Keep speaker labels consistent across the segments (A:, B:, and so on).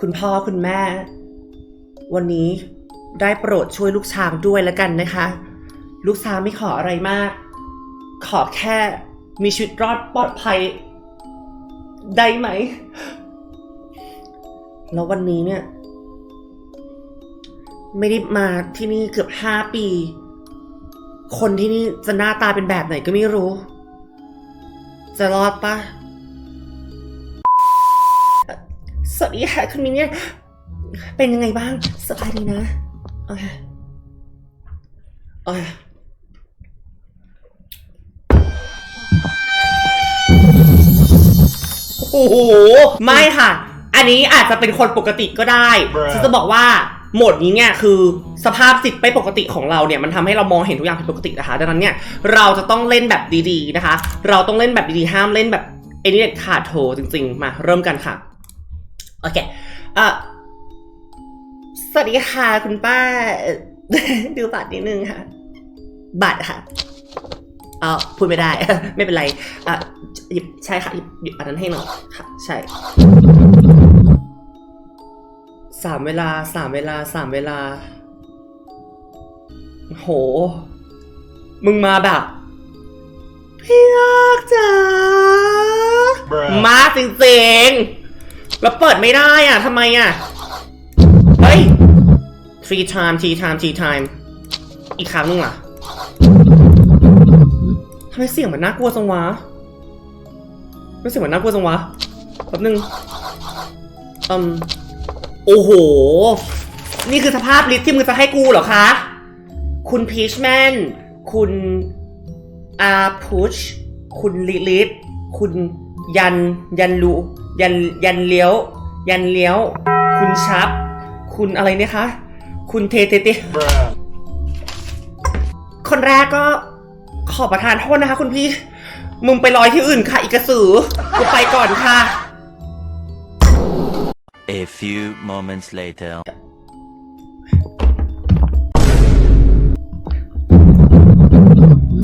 A: คุณพ่อคุณแม่ วันนี้ได้โปรดช่วยลูกช้างด้วยแล้วกันนะคะ ลูกช้างไม่ขออะไรมาก ขอแค่มีชีวิตรอดปลอดภัย ได้ไหม แล้ววันนี้เนี่ย ไม่ได้มาที่นี่เกือบห้าปี คนที่นี่จะหน้าตาเป็นแบบไหนก็ไม่รู้ จะรอดปะ สวัสดีค่ะคุณมินเนี่ยเป็นยังไงบ้างสบายดีนะโอเคโอเคโอ้โหไม่ค่ะ อันนี้อาจจะเป็นคนปกติก็ได้
B: Bruh
A: ฉันจะบอกว่าโหมดนี้เนี่ยคือสภาพจิตไม่ปกติของเราเนี่ยมันทำให้เรามองเห็นทุกอย่างผิดปกตินะคะ ดังนั้นเนี่ยเราจะต้องเล่นแบบดีๆนะคะ เราต้องเล่นแบบดีๆห้ามเล่นแบบไอ้นี่เด็ดขาดโถจริง ๆ มาเริ่มกันค่ะ โอเคเอ่อสวัสดีค่ะ คุณป้าเอ่อดูบัตรนิดนึงค่ะ บัตรค่ะเออพูดไม่ได้ ไม่เป็นไรอะหยิบใช่ค่ะหยิบหยิบอันนั้นให้หน่อยค่ะ ใช่สามเวลาสามเวลาสามเวลา โห มึงมาแบบ พี่รักจ๋า
B: Bruh
A: มากจริงๆ แล้วเปิดไม่ได้อะทำไมอะ เฮ้ย three time three time three time อีกครั้งนึงล่ะทำไมเสียงมันน่ากลัวจังวะไม่เสียงมันน่ากลัวจังวะแป๊บนึงอืมโอ้โห นี่คือสภาพลิสที่มึงจะให้กูเหรอคะ คุณพีชแมน คุณอาพุช คุณลิลิทคุณยัน ยันลู ยันยันเลี้ยว ยันเลี้ยว คุณชับ คุณอะไรเนี่ยคะ คุณเทเตเต
B: Bruh
A: คนแรกก็ขอประทานโทษนะคะ คุณพี่ มึงไปลอยที่อื่นค่ะ อีกกระสือกูไปก่อนค่ะ
C: A few moments later.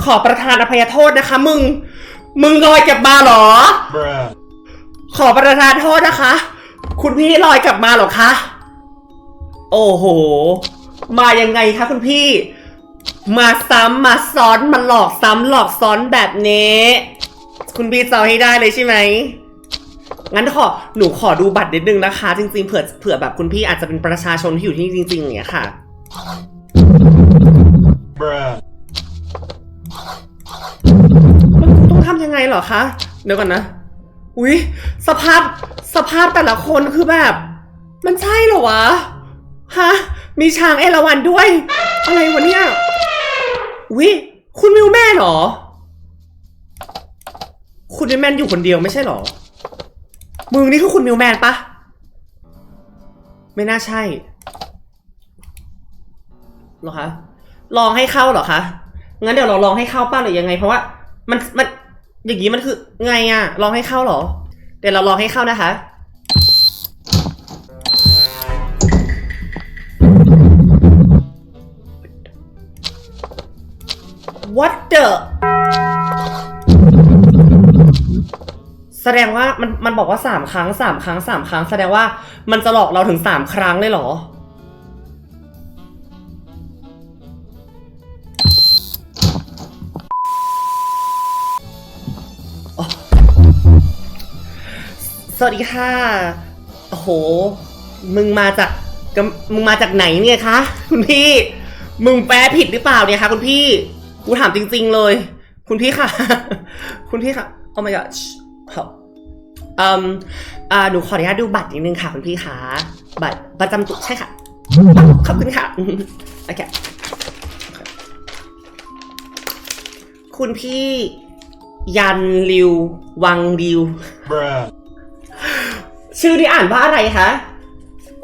A: ขอประทานอภัยโทษนะคะ มึง มึงลอยกลับมาเหรอ
B: Bruh
A: ขอประทานโทษนะคะ คุณพี่ลอยกลับมาเหรอคะ โอ้โห มายังไงคะคุณพี่ มาซ้ำมาซ้อนมาหลอกซ้ำหลอกซ้อนแบบนี้ คุณพี่จะเอาให้ได้เลยใช่ไหมงั้นขอหนูขอดูบัตรนิดนึงนะคะ จริง ๆ เผื่อเผื่อแบบคุณพี่อาจจะเป็นประชาชนที่อยู่ที่นี่จริง ๆ อย่างเงี้ยค่ะ
B: Bruh
A: มันต้องทำยังไงเหรอคะ เดี๋ยวก่อนนะ อุ๊ยสภาพสภาพแต่ละคนคือแบบ มันใช่เหรอวะฮะมีช้างเอราวัณด้วย อะไรวะเนี่ยอุ๊ยคุณมิวแม่เหรอ คุณมิวแมนอยู่คนเดียวไม่ใช่เหรอ มึงนี่คือคุณมิวแมนปะไม่น่าใช่หรอคะลองให้เข้าเหรอคะงั้นเดี๋ยวเราลองให้เข้าป้าหรือยังไง เพราะว่า มันมัน อย่างนี้มันคือไงอะลองให้เข้าเหรอ เดี๋ยวเราลองให้เข้านะคะ What the แสดงว่ามันมันบอกว่าสามครั้งสามครั้งสามครั้ง แสดงว่ามันจะหลอกเราถึงสามครั้งเลยเหรอ วัสดีค่ะ โอ้โห มึงมาจากมึงมาจากไหนเนี่ยคะคุณพี่ มึงแปลผิดหรือเปล่าเนี่ยคะคุณพี่ กูถามจริง ๆเลย คุณพี่ค่ะ คุณพี่ค่ะโอ้ my god ครับอืมอ่าหนูขออนุญาตดูบัตรนิดนึงค่ะคุณพี่คะบัตรประจำตัวใช่ค่ะ ขอบคุณค่ะ โอเค คุณพี่ยันริว วังริว
B: Bruh
A: ชื่อที่อ่านว่าอะไรคะ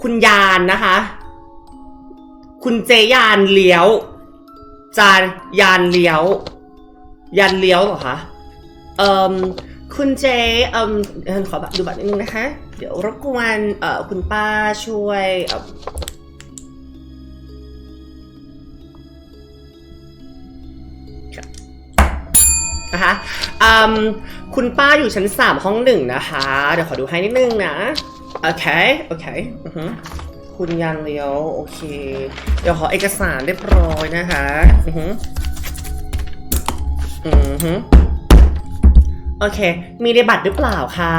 A: คุณยานนะคะ คุณเจยานเลี้ยว จานยานเลี้ยว ยานเลี้ยวเหรอคะ เอ่อ คุณเจเอ่อขอดูบัตรนิดนึงนะคะ เดี๋ยวรบกวนเอ่อคุณป้าช่วยเอ่อ นะคะอืมคุณป้าอยู่ชั้นสามห้องหนึ่งนะคะ เดี๋ยวขอดูให้นิดนึงนะ โอเค โอเคอือฮึคุณยันเลี้ยว โอเค เดี๋ยวขอเอกสารเรียบร้อยนะคะ อือฮึอือฮึโอเค มีในบัตรหรือเปล่าคะ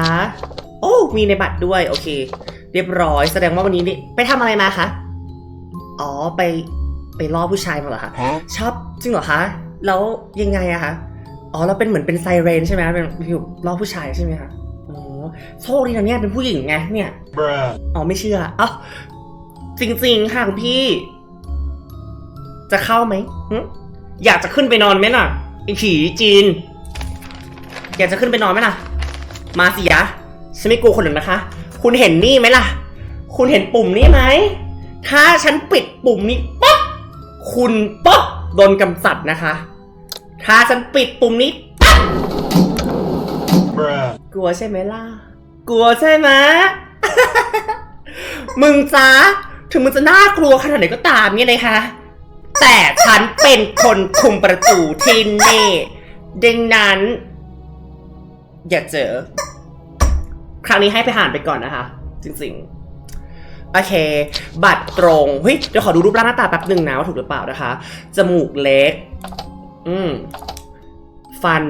A: โอ้ มีในบัตรด้วย โอเค เรียบร้อย แสดงว่าวันนี้นี่ไปทำอะไรมาคะ อ๋อ ไป ไปล่อผู้ชายมาเหรอคะ
B: Huh?
A: ชอบจริงเหรอคะ แล้วยังไงอะคะ อ๋อเราเป็นเหมือนเป็นไซเรนใช่ไหมเป็นอยู่ล่อผู้ชายใช่ไหมคะอ๋อโชคดีนะเนี่ยเป็นผู้หญิงไงเนี่ย
B: Bruh.
A: อ๋อไม่เชื่อเอ้าจริงๆค่ะคุณพี่ จะเข้าไหมหึอยากจะขึ้นไปนอนไหมล่ะไอผีจีน อยากจะขึ้นไปนอนไหมล่ะ มาสิยะฉันไม่กลัวคนหนึ่งนะคะ คุณเห็นนี่ไหมล่ะ คุณเห็นปุ่มนี้ไหมถ้าฉันปิดปุ่มนี้ปั๊บคุณปั๊บโดนกำจัดนะคะ ถ้าฉันปิดปุ่มนี้กลัวใช่ไหมล่ะ กลัวใช่ไหม มึงจ้าถึงมึงจะน่ากลัวขนาดไหนก็ตามเนี่ยเลยค่ะแต่ฉันเป็นคนคุมประตูที่นี่ดังนั้น อย่าเจอ ครั้งนี้ให้ไปหานไปก่อนนะคะ จริงๆโอเค บัตรตรง เฮ้ย เดี๋ยวขอดูรูปร่างหน้าตาแป๊บหนึ่งนะว่าถูกหรือเปล่านะคะ จมูกเล็ก อืม ฟัน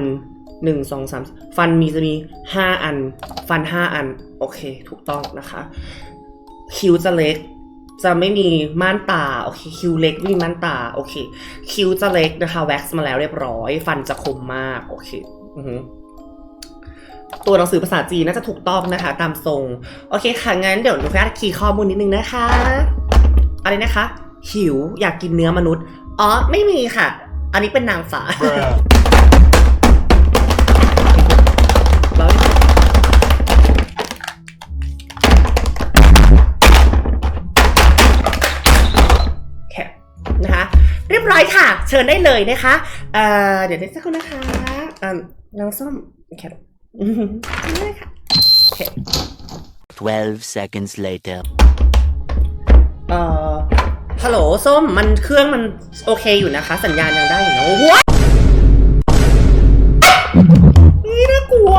A: หนึ่งสองสามฟันมีจะมีห้าอัน ฟันห้าอัน โอเค ถูกต้องนะคะ คิ้วจะเล็ก จะไม่มีม่านตา โอเค คิ้วเล็กไม่มีม่านตา โอเค คิ้วจะเล็กนะคะ แว็กซ์มาแล้วเรียบร้อย ฟันจะคมมาก โอเค อือตัวหนังสือภาษาจีนน่าจะถูกต้องนะคะ ตามทรง โอเคค่ะ งั้นเดี๋ยวหนูขออนุญาตคีย์ข้อมูลนิดนึงนะคะ อะไรนะคะ หิวอยากกินเนื้อมนุษย์ อ๋อ ไม่มีค่ะ อันนี้เป็นนางฟ้า
B: Bruh.
A: แล้วแค่นะคะ เรียบร้อยค่ะ เชิญได้เลยนะคะเอ่อเดี๋ยวได้สักครู่นะคะเอ่อน้องส้มแค่อืมนี่เลยค่ะโอเค
C: 12 seconds later.
A: เอ่อ ฮัลโหลส้มมันเครื่องมันโอเคอยู่นะคะ สัญญาณยังได้อยู่นะว้านี่น่ากลัว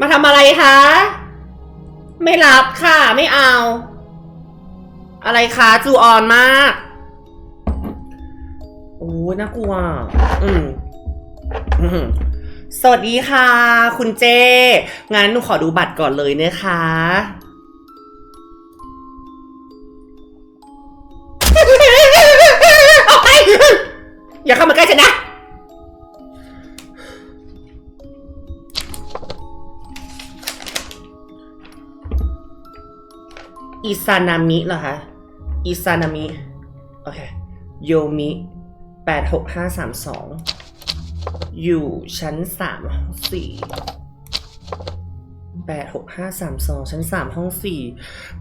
A: มาทำอะไรคะ ไม่รับค่ะ ไม่เอา อะไรคะจูออนมาก โอ้ยน่ากลัว อืม สวัสดีค่ะ คุณเจ งั้นหนูขอดูบัตรก่อนเลยนะคะ ออกไป อย่าเข้ามาใกล้ฉันนะ อิซานามิเหรอคะ อิซานามิ โอเค โยมิแปดหกห้าสามสอง อยู่ชั้นสามห้องสี่แปดหกห้าสามสองชั้นสามห้องสี่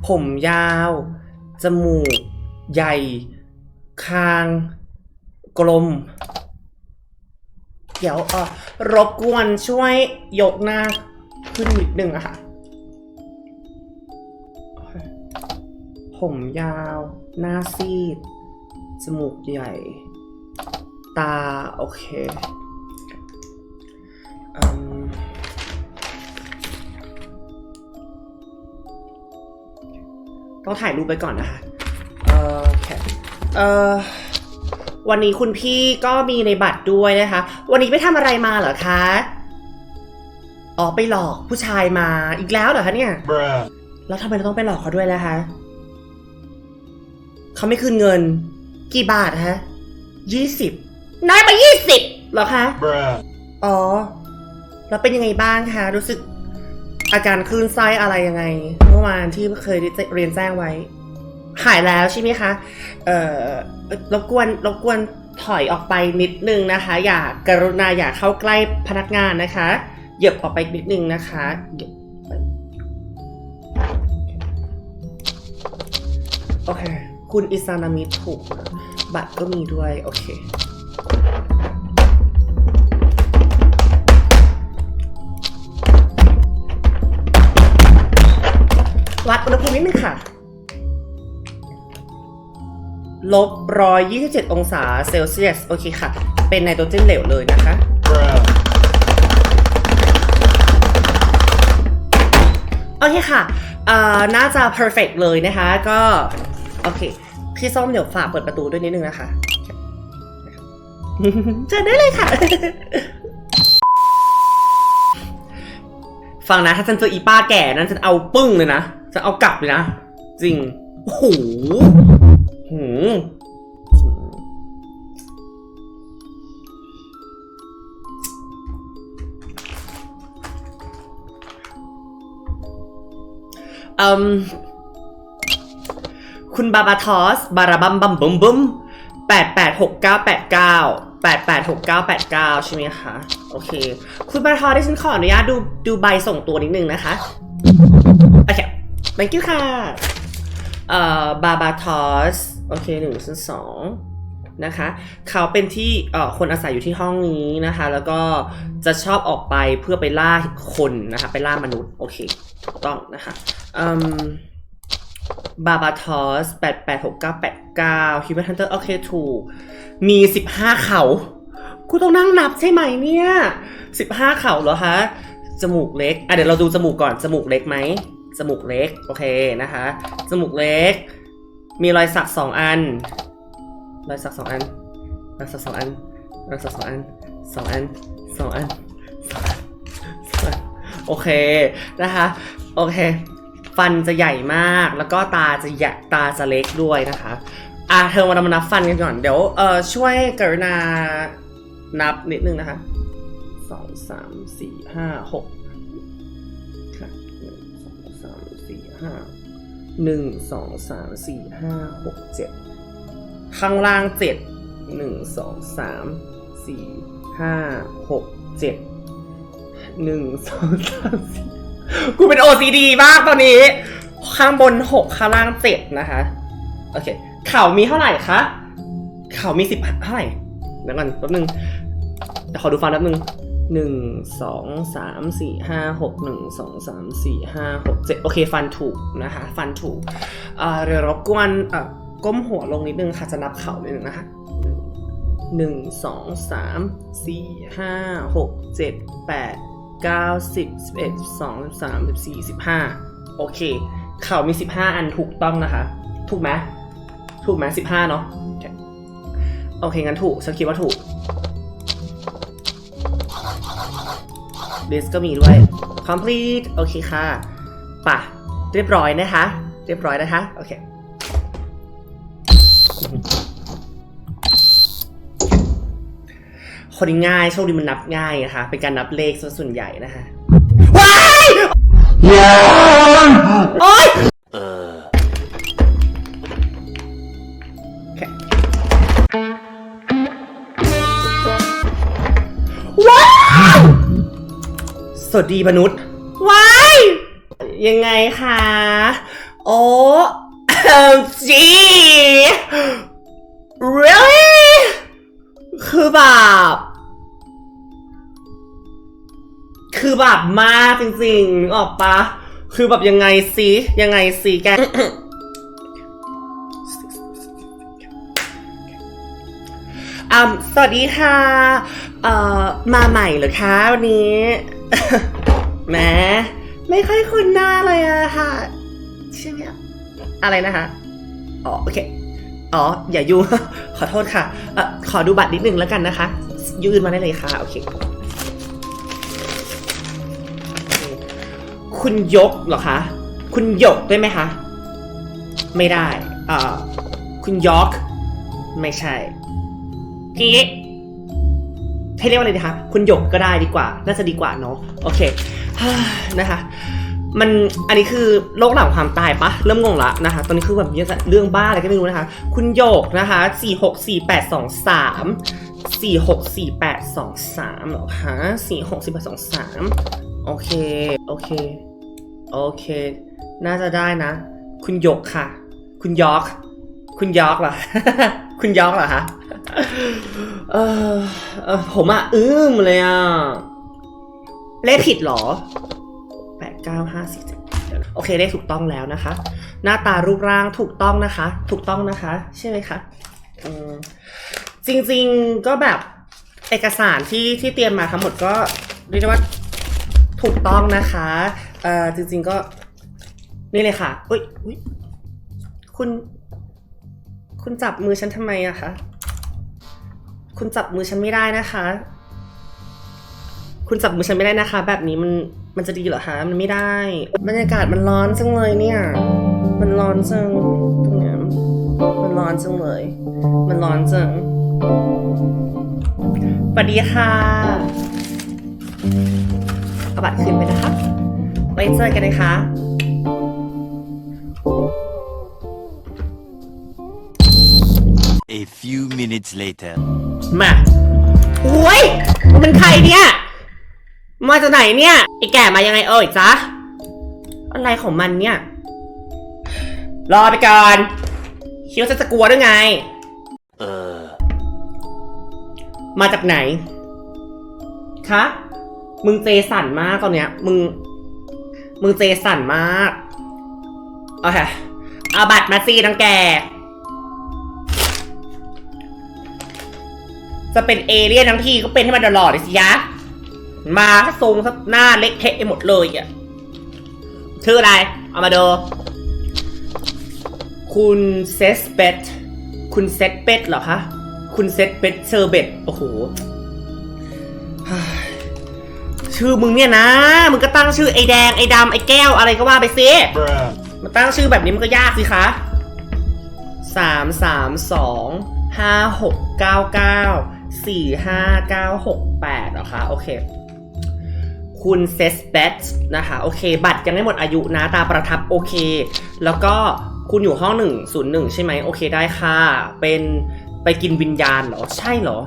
A: ผมยาว จมูก ใหญ่ คาง กลม เดี๋ยวเออรบกวนช่วยยกหน้าขึ้นนิดนึงอะค่ะ ผมยาว หน้าซีด จมูกใหญ่ ตา โอเค ต้องถ่ายรูปไปก่อนนะคะ เออโอเคเออวันนี้คุณพี่ก็มีในบัตรด้วยนะคะ วันนี้ไปทำอะไรมาเหรอคะ อ๋อไปหลอกผู้ชายมาอีกแล้วเหรอคะเนี่ย
B: Bruh.
A: แล้วทำไมเราต้องไปหลอกเขาด้วยล่ะคะ เขาไม่คืนเงิน กี่บาทฮะยี่สิบน้อยไปยี่สิบเหรอคะ
B: Bruh.
A: อ๋อ แล้วเป็นยังไงบ้างคะ รู้สึกอาการคลื่นไส้อะไรยังไง เมื่อวานที่เคยเรียนแจ้งไว้ หายแล้วใช่ไหมคะ เอ่อรบกวนรบกวนถอยออกไปนิดนึงนะคะ อย่ากรุณาอย่าเข้าใกล้พนักงานนะคะเหยียบออกไปนิดนึงนะคะโอเค คุณอิซานามิถูก บัตรก็มีด้วย โอเคัดอุณหภูมินิดนึงค่ะ ลบร้อยยี่สิบเจ็ดองศาเซลเซียส โอเคค่ะ เป็นไนโตรเจนเหลวเลยนะคะ โอเคค่ะเอาน่าจะ perfect เลยนะคะ ก็ โอเค พี่ส้มเดี๋ยวฝากเปิดประตูด้วยนิดนึงนะคะเจอได้เลยค่ะ ฟังนะ ถ้าฉันเจออีป้าแก่นั้นฉันเอาปึ้งเลยนะ จะเอากลับเลยนะ จริงโอ้โหหืมอืมคุณบาบาทอส บาราบัมบัมบุมบุมแปดแปดหกเก้าแปดเก้าแปดแปดหกเก้าแปดเก้าใช่ไหมคะ โอเค คุณบาราทอสที่ฉันขออนุญาตดูดูใบส่งตัวนิดนึงนะคะ thank you ค่ะเอ่อบาบาทอสโอเคหนึ่งส่วนสองนะคะเขาเป็นที่เอ่อคนอาศัยอยู่ที่ห้องนี้นะคะ แล้วก็จะชอบออกไปเพื่อไปล่าคนนะคะ ไปล่ามนุษย์โอเคถูกต้องนะคะอืมบาบาทอสแปดแปดหกเก้าแปดเก้าฮิวแมนฮันเตอร์โอเคถูก มีสิบห้าเขากูต้องนั่งนับใช่ไหมเนี่ยสิบห้าเขาเหรอคะ จมูกเล็ก อะเดี๋ยวเราดูจมูกก่อน จมูกเล็กไหม จมูกเล็ก โอเคนะคะ จมูกเล็ก มีรอยสักสองอัน รอยสักสองอัน รอยสักสองอัน รอยสักสองอันสองอันสองอันโอเคนะคะ โอเค ฟันจะใหญ่มาก แล้วก็ตาจะใหญ่ตาจะเล็กด้วยนะคะ อะเธอมาเรามานับฟันกันก่อน เดี๋ยว เออช่วยกรุณานับนิดนึงนะคะสองสามสี่ห้าหก ห้าหนึ่งสองสามสี่ห้าหกเจ็ดข้างล่างเจ็ดหนึ่งสองสามสี่ห้าหกเจ็ดหนึ่งสองสามสี่กูเป็น OCD มากตอนนี้ ข้างบนหกข้างล่างเจ็ดนะคะ โอเค เข่ามีเท่าไหร่คะ เข่ามีสิบเท่าไหร่เดี๋ยวก่อนแป๊บนึงเดี๋ยวขอดูฟันแป๊บนึง หนึ่งสองสามสี่ห้าหกหนึ่งสองสามสี่ห้าหกเจ็ดโอเค ฟันถูกนะคะ ฟันถูกเอ่อเดี๋ยวรบกวนเอ่อก้มหัวลงนิดนึงค่ะ จะนับเข่านิดนึงนะคะหนึ่งสองสามสี่ห้าหกเจ็ดแปดเก้าสิบสิบเอ็ดสิบสองสิบสามสิบสี่สิบห้าโอเค เข่ามีสิบห้าอันถูกต้องนะคะ ถูกไหมถูกไหมสิบห้าเนาะโอเคโอเคงั้นถูกฉันคิดว่าถูก ลิสก็มีด้วย complete โอเคค่ะป่ะ เรียบร้อยนะคะ เรียบร้อยนะคะ โอเคคนนี้ง่ายโชคดีมันนับง่ายนะคะเป็นการนับเลขซะส่วนใหญ่นะคะว้ายโอ๊ย สวัสดีมนุษย์ว้ายยังไงคะโอ้เอ็มจี really คือแบบคือแบบมากจริงๆนึกออกปะคือแบบยังไงสิยังไงสิแกอ่าสวัสดีค่ะ เอ่อ มาใหม่เหรอคะวันนี้ แหมไม่ค่อยคุ้นหน้าเลยอะค่ะ ใช่ไหมอะอะไรนะคะอ๋อโอเค อ๋อ อย่ายุ่ง ขอโทษค่ะเอ่อขอดูบัตรนิดนึงแล้วกันนะคะ ยื่นมาได้เลยค่ะ โอเค คุณยกเหรอคะ คุณยกได้ไหมคะ ไม่ได้ เอ่อ คุณยอก ไม่ใช่พี่ ให้เรียกว่าอะไรดีคะคุณหยกก็ได้ดีกว่า น่าจะดีกว่าเนาะโอเคนะคะ มันอันนี้คือโรคหลังความตายปะเริ่มงงละนะคะ ตอนนี้คือแบบเยอะจะเรื่องบ้าอะไรก็ไม่รู้นะคะ คุณหยกนะคะสี่หกสี่แปดสองสามสี่หกสี่แปดสองสามหรอคะสี่หกสี่แปดสองสามโอเค โอเค โอเค น่าจะได้นะ คุณหยกค่ะ คุณยอก คุณยอกเหรอ คุณยอกเหรอคะเออเออผมอะอึ้มเลยอะเลขผิดเหรอแปดเก้าห้าสี่เจ็ดโอเคเลขถูกต้องแล้วนะคะ หน้าตารูปร่างถูกต้องนะคะ ถูกต้องนะคะ ใช่ไหมคะอืมจริงๆก็แบบเอกสารที่ที่เตรียมมาทั้งหมดก็เรียกได้ว่าถูกต้องนะคะเอ่อจริงๆก็นี่เลยค่ะอุ้ยอุ้ยคุณ คุณจับมือฉันทำไมอะคะ คุณจับมือฉันไม่ได้นะคะ คุณจับมือฉันไม่ได้นะคะ แบบนี้มันมันจะดีเหรอคะมันไม่ได้ บรรยากาศมันร้อนจังเลยเนี่ย มันร้อนจังตรงเนี้ยมันร้อนจังเลย มันร้อนจังสวัสดีค่ะเอาบัตรคืนไปนะคะ ไว้เจอกันนะคะ
C: A few minutes later.
A: มาโอ้ยมึงเป็นใครเนี่ย มาจากไหนเนี่ย ไอแก่มายังไงเอ่ยจ๊ะ อะไรของมันเนี่ย รอไปก่อน คิดว่าฉันจะกลัวด้วยไง
C: Uh.
A: มาจากไหน คะ มึงเจสันมากตอนเนี้ย มึง มึงเจสันมาก โอเค เอาบัตรมาซีนังแก จะเป็นเอเลี่ยนทั้งทีก็เป็นให้มันตลอดเลยสิยะ มาทรงถ้าหน้าเล็กเทะไปหมดเลยอะชื่ออะไร เอามาดูคุณเซสเบตคุณเซตเป็ดเหรอคะ คุณเซตเป็ดเชอร์เบตโอ้โห ชื่อมึงเนี่ยนะ มึงก็ตั้งชื่อไอ้แดง ไอ้ดำไอ้แก้วอะไรก็ว่าไปสิมาตั้งชื่อแบบนี้มันก็ยากสิคะสามสามสองห้าหกเก้าเก้า สี่ห้าเก้าหกแปดหรอคะโอเค คุณเซสเบตนะคะ โอเค บัตรยังไม่หมดอายุนะตาประทับโอเค แล้วก็คุณอยู่ห้อง 101 ใช่ไหมโอเคได้ค่ะ เป็นไปกินวิญญาณเหรอ ใช่เหรอ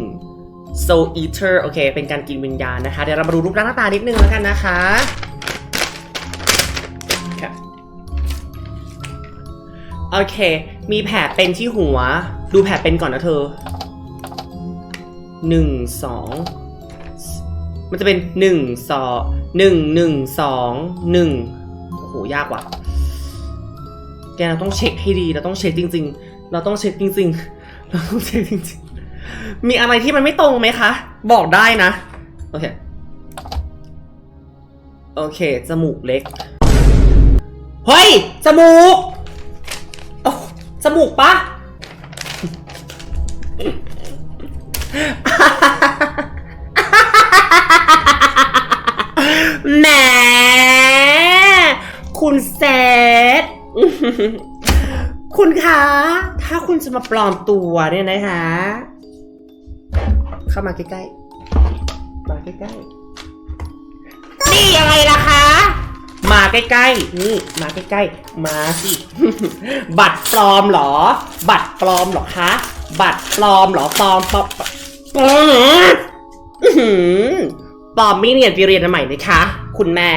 A: 101 Soul Eater โอเค เป็นการกินวิญญาณนะคะ เดี๋ยวเรามาดูรูปร่างหน้าตานิดนึงแล้วกันนะคะโอเค มีแผลเป็นที่หัว ดูแผลเป็นก่อนนะเธอ หนึ่งสองมันจะเป็นหนึ่งสองหนึ่งหนึ่งสองหนึ่งโอ้โหยากว่ะแกเราต้องเช็คให้ดีเราต้องเช็คจริง ๆ เราต้องเช็คจริง ๆ เราต้องเช็คจริงๆ มีอะไรที่มันไม่ตรงไหมคะ บอกได้นะโอเคโอเค จมูกเล็ก เฮ้ย จมูกโอ้จมูกปะ แหมคุณเซตคุณคะ ถ้าคุณจะมาปลอมตัวเนี่ยนะคะ เข้ามาใกล้ๆ มาใกล้ๆ นี่อะไรล่ะคะ มาใกล้ๆ นี่ มาใกล้ๆ มาสิ บัตรปลอมเหรอ บัตรปลอมเหรอคะ บัตรปลอมเหรอปลอมปลอม ปลอมอื้อหือปลอมไม่เรียนไปเรียนอันใหม่เลยคะ คุณแม่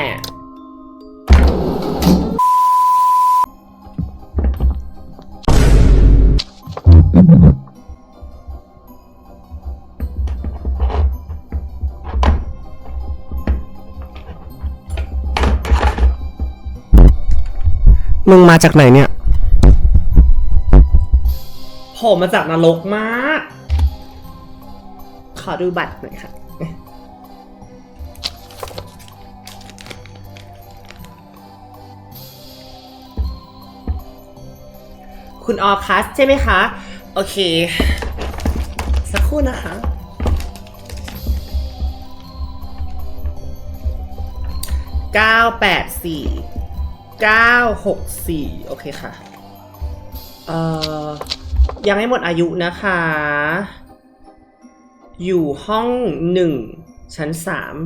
A: มึงมาจากไหนเนี่ย ผมมาจากนรกมาก ขอดูบัตรหน่อยค่ะ คุณออคัสใช่ไหมคะ โอเค สักครู่นะคะ เก้าแปดสี่964โอเคค่ะ เอ่อ ยังไม่หมดอายุนะคะ อยู่ห้อง1ชั้น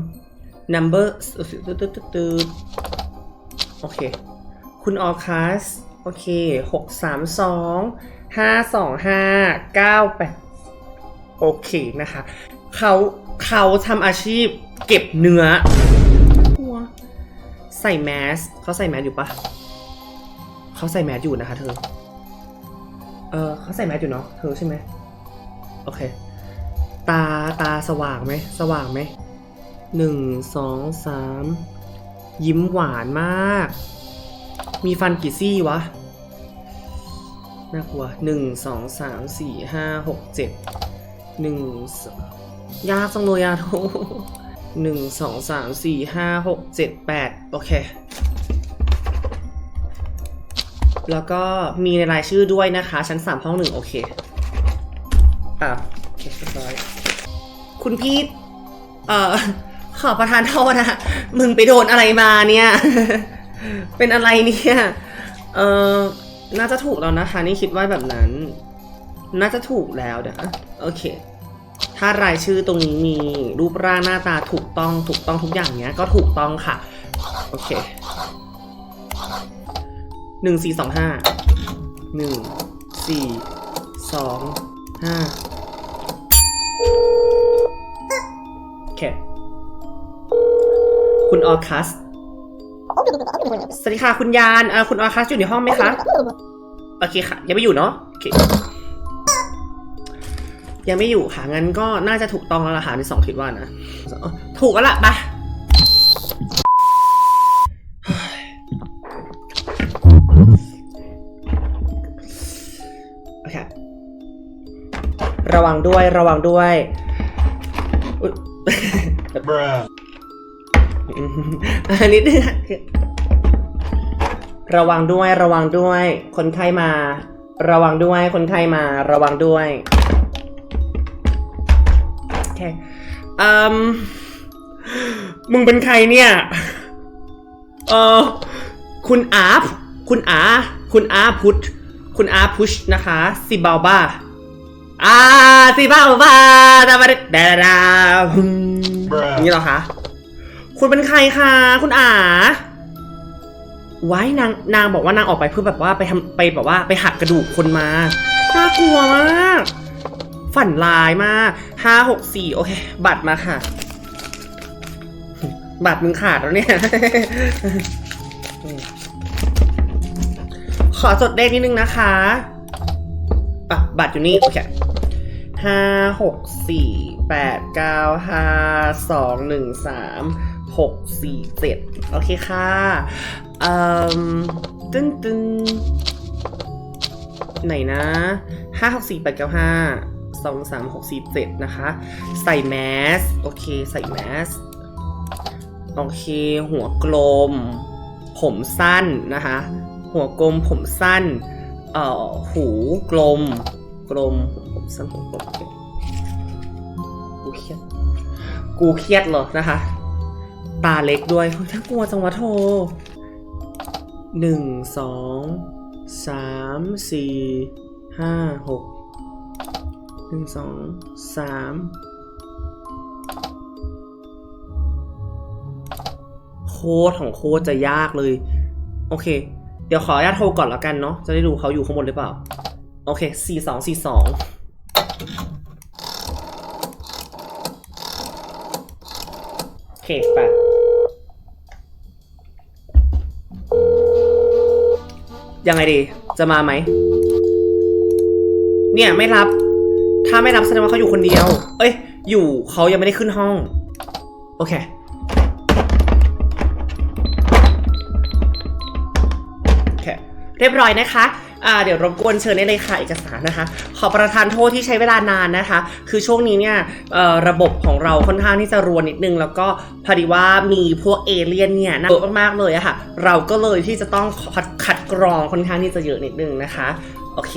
A: 3 number ตึ๊ดตึ๊ดตึ๊ดตึ๊ดโอเค คุณออคัส โอเค632 525 98โอเคนะคะ เขาเขาทำอาชีพเก็บเนื้อ ใส่แมสเขาใส่แมสอยู่ปะเขาใส่แมสอยู่นะคะเธอ เออเขาใส่แมสอยู่เนาะเธอใช่ไหมโอเค ตาตาสว่างไหมสว่างไหมหนึ่งสองสามยิ้มหวานมาก มีฟันกี่ซี่วะน่ากลัวหนึ่งสองสามสี่ห้าหกเจ็ดหนึ่งยากจังเลยอะโทหนึ่งสองสามสี่ห้าหกเจ็ดแปดโอเค แล้วก็มีในรายชื่อด้วยนะคะ ชั้นสามห้องหนึ่งโอเคอะโอเคเรียบร้อย คุณพี่ เอ่อ ขอประทานโทษนะมึงไปโดนอะไรมาเนี่ย เป็นอะไรเนี่ย เออน่าจะถูกแล้วนะคะ นี่คิดว่าแบบนั้น น่าจะถูกแล้วเดี๋ยวนะโอเค ถ้ารายชื่อตรงนี้มีรูปร่างหน้าตาถูกต้องถูกต้องทุกอย่างเนี้ย ก็ถูกต้องค่ะ โอเคหนึ่งสี่สองห้าหนึ่งสี่สองห้า โอเค คุณออคัส สวัสดีค่ะคุณยานอ่าคุณออคัสอยู่ในห้องไหมคะ โอเคค่ะ ยังไม่อยู่เนาะ โอเค ยังไม่อยู่ค่ะ งั้นก็น่าจะถูกต้องแล้วล่ะค่ะในสองคิดว่านะ ถูกแล้วล่ะไป ระวังด้วยระวังด้วยอุ๊ย
B: bruh,
A: อันนี้นึงอะระวังด้วยระวังด้วย คนไข้มา ระวังด้วยคนไข้มา ระวังด้วยโอเคอืมมึงเป็นใครเนี่ยเออคุณอาร์ฟคุณอา คุณอาพุทธคุณอาพุชนะคะ ซิบาบ้า อ่าซิบาบ้าดาบาดาดาดาฮึม
B: bruh,
A: นี่เหรอคะ คุณเป็นใครคะ คุณอาไว้นางนางบอกว่านางออกไปเพื่อแบบว่าไปทำไปแบบว่าไปหักกระดูกคนมา น่ากลัวมาก ฝันร้ายมากห้าหกสี่โอเค บัตรมาค่ะ บัตรมึงขาดแล้วเนี่ย ขอจดเลขนิดนึงนะคะอะบัตรอยู่นี่ โอเค ห้าหกสี่แปดเก้าห้าสองหนึ่งสามหกสี่เจ็ดโอเคค่ะเอืมตึ้นตึ้นไหนนะห้าหกสี่แปดเก้าห้าสองสามหกสี่เจ็ดนะคะ ใส่แมส โอเค ใส่แมส โอเค หัวกลม ผมสั้นนะคะ หัวกลมผมสั้น เอ่อ หูกลม กลม สั้นผมกลมโอเคกูเครียด กูเครียดเหรอนะคะ ตาเล็กด้วยเฮ้ยถ้ากลัวจังวะโทหนึ่งสองสามสี่ห้าหกหนึ่งสองสามโคตรของโคตรจะยากเลย โอเค เดี๋ยวขออนุญาตโทรก่อนแล้วกันเนาะจะได้ดูเขาอยู่ข้างบนหรือเปล่า โอเคสี่สองสี่สอง เคไปยังไงดี จะมาไหม เนี่ยไม่รับ ถ้าไม่รับแสดงว่าเขาอยู่คนเดียว เอ้ย อยู่เขายังไม่ได้ขึ้นห้อง โอเค โอเค เรียบร้อยนะคะ อ่าเดี๋ยวรบกวนเชิญได้เลยค่ะเอกสารนะคะ ขอประทานโทษที่ใช้เวลานานนะคะ คือช่วงนี้เนี่ยระบบของเราค่อนข้างที่จะรวนนิดนึง แล้วก็พอดีว่ามีพวกเอเลี่ยนเนี่ยน่าเยอะมากๆเลยอะค่ะ เราก็เลยที่จะต้องคัดคดกรองค่อนข้างที่จะเยอะนิดนึงนะคะ โอเค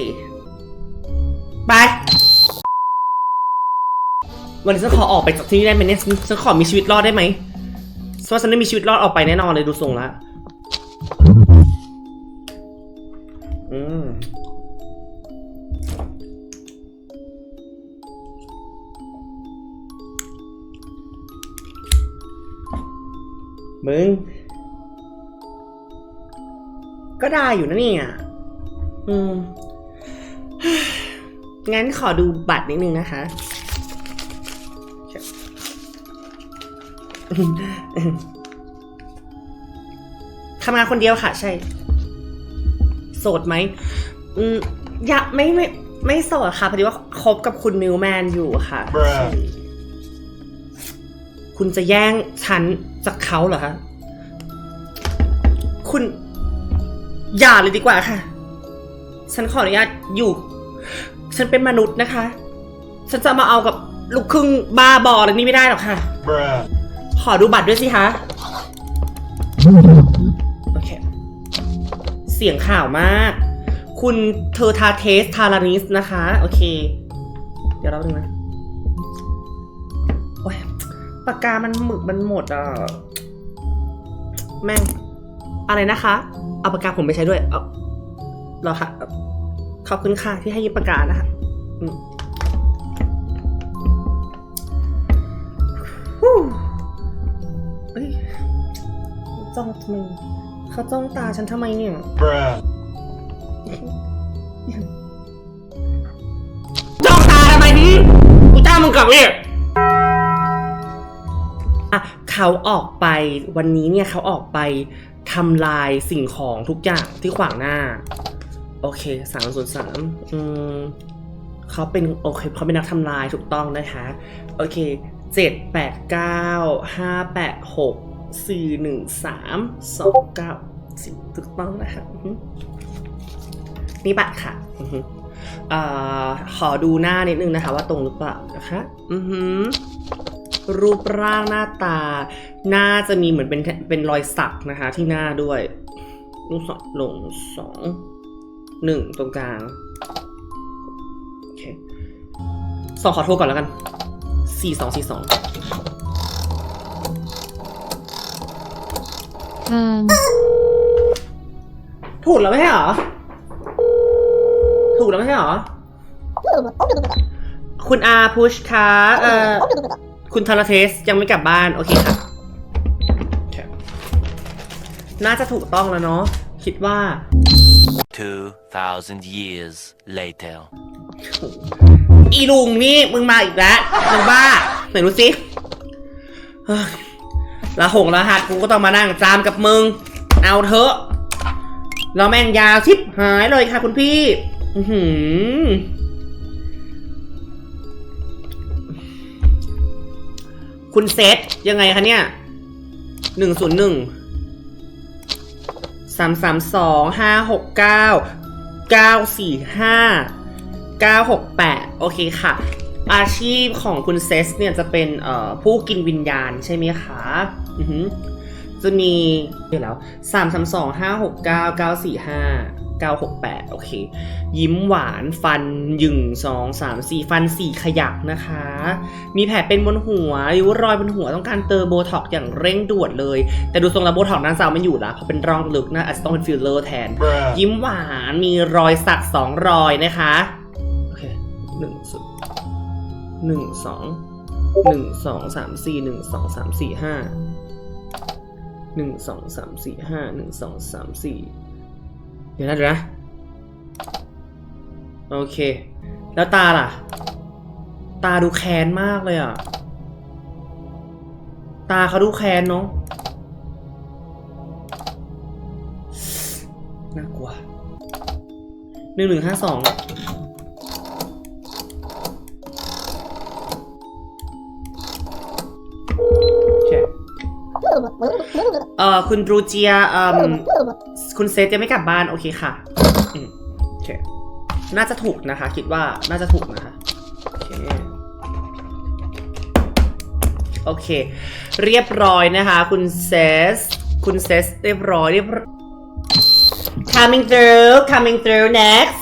A: ไปวันนี้ฉันขอออกไปจากที่นี่ได้ไหมเนี่ยฉันขอมีชีวิตรอดได้ไหมเพราะว่าฉันได้มีชีวิตรอดออกไปแน่นอนเลยดูทรงละ มึง ก็ได้อยู่นะเนี่ย อืม งั้นขอดูบัตรนิดนึงนะคะ ทำงานคนเดียวค่ะ ใช่ โสดไหม อืมอยากไม่ไม่ ไม่โสดค่ะ พอดีว่าคบกับคุณมิวแมนอยู่ค่ะ
B: Bruh
A: ใช่คุณจะแย่งฉัน จากเขาเหรอคะคุณ อย่าเลยดีกว่าค่ะ ฉันขออนุญาตอยู่ ฉันเป็นมนุษย์นะคะ ฉันจะมาเอากับลูกครึ่งบ้าบออะไรนี่ไม่ได้หรอกค่ะ ขอดูบัตรด้วยสิคะ โอเค เสียงข่าวมาก คุณเทอร์ทาเทสทารานิสนะคะ โอเค เดี๋ยวเราดูนะโอ้ย ปากกามันหมึกมันหมดอะ แม่ง อะไรนะคะ เอาปากกาผมไปใช้ด้วย เอาเหรอคะเอาขอบคุณค่ะที่ให้ยืมปากกานะคะอืมฮู้เอ้ยจ้องทำไมเขาจ้องตาฉันทำไมเนี่ย
B: Bruh.
A: จ้องตาทำไมพี่กูจ้างมึงกลับเนี่ย อะเขาออกไปวันนี้เนี่ยเขาออกไปทำลายสิ่งของทุกอย่างที่ขวางหน้า โอเคสามส่วนสามอืมเขาเป็นโอเคเขาเป็นนักทำลายถูกต้องนะคะโอเคเจ็ดแปดเก้าห้าแปดหกสี่หนึ่งสามสองเก้าสิบถูกต้องนะคะนี่บัตรค่ะอือฮึเอ่อขอดูหน้านิดนึงนะคะ ว่าตรงหรือเปล่านะคะ อือฮึ รูปร่างหน้าตาน่าจะมีเหมือนเป็นเป็นรอยสักนะคะ ที่หน้าด้วยลงสองลงสองหนึ่งตรงกลางโอเคสองขอโทษก่อนแล้วกันสี่สองสี่สอง
D: ทาง
A: ถูกแล้วไม่ใช่เหรอ ถูกแล้วไม่ใช่เหรอ คุณอาพุชคะเอ่อ คุณทาราเทสยังไม่กลับบ้าน โอเคค่ะโอเคน่าจะถูกต้องแล้วเนาะคิดว่า
C: 2,000 years later.
A: อีลุงนี่มึงมาอีกแล้วมึงบ้า ไหนดูสิเฮ้ยละหงรหัสกูก็ต้องมานั่งจามกับมึง เอาเถอะแล้วแม่งยาวชิบหายเลยค่ะคุณพี่ อือหือ คุณเซตยังไงคะเนี่ยหนึ่งศูนย์หนึ่งสามสามสองห้าหกเก้าเก้าสี่ห้า968โอเคค่ะ อาชีพของคุณเซสเนี่ยจะเป็นผู้กินวิญญาณใช่ไหมคะจะมีเดี๋ยวแล้ว3 3 2 5 6 9 9 4 5 9 6 8 โอเค ยิ้มหวานฟันหยึ่ง2 3 4ฟัน4ขยักนะคะ มีแผลเป็นบนหัวริ้วรอยบนหัวต้องการเติมโบท็อกซ์อย่างเร่งด่วนเลย แต่ดูทรงแล้วโบท็อกซ์นั้นซาวไม่อยู่ละเพราะเป็นร่องลึกนะอาจจะต้องเป็นฟิลเลอร์แทน
B: Bruh.
A: ยิ้มหวานมีรอยสักสองรอยนะคะโอเคหนึ่งสุดหนึ่งสองหนึ่งสองสามสี่หนึ่งสองสามสี่ห้าหนึ่งสองสามสี่ห้าหนึ่งสองสามสี่เดี๋ยวนะเดี๋ยวนะ โอเค แล้วตาล่ะ ตาดูแค้นมากเลยอะ ตาเขาดูแค้นเนาะน่ากลัวหนึ่งหนึ่งห้าสอง เอ่อคุณรูเจียเอ่อคุณเซตยังไม่กลับบ้านโอเคค่ะอืมโอเคน่าจะถูกนะคะ คิดว่าน่าจะถูกนะคะโอเคโอเค เรียบร้อยนะคะ คุณเซส คุณเซสเรียบร้อยเรียบร้อย coming through coming through next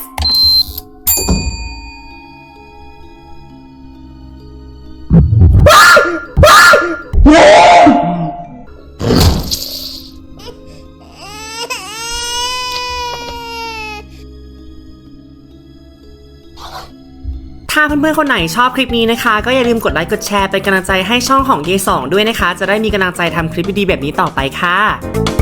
A: พื่อนๆคนไหนชอบคลิปนี้นะคะ ก็อย่าลืมกดไลค์กดแชร์เป็นกำลังใจให้ช่องของเยสองด้วยนะคะ จะได้มีกำลังใจทำคลิปดีๆแบบนี้ต่อไปค่ะ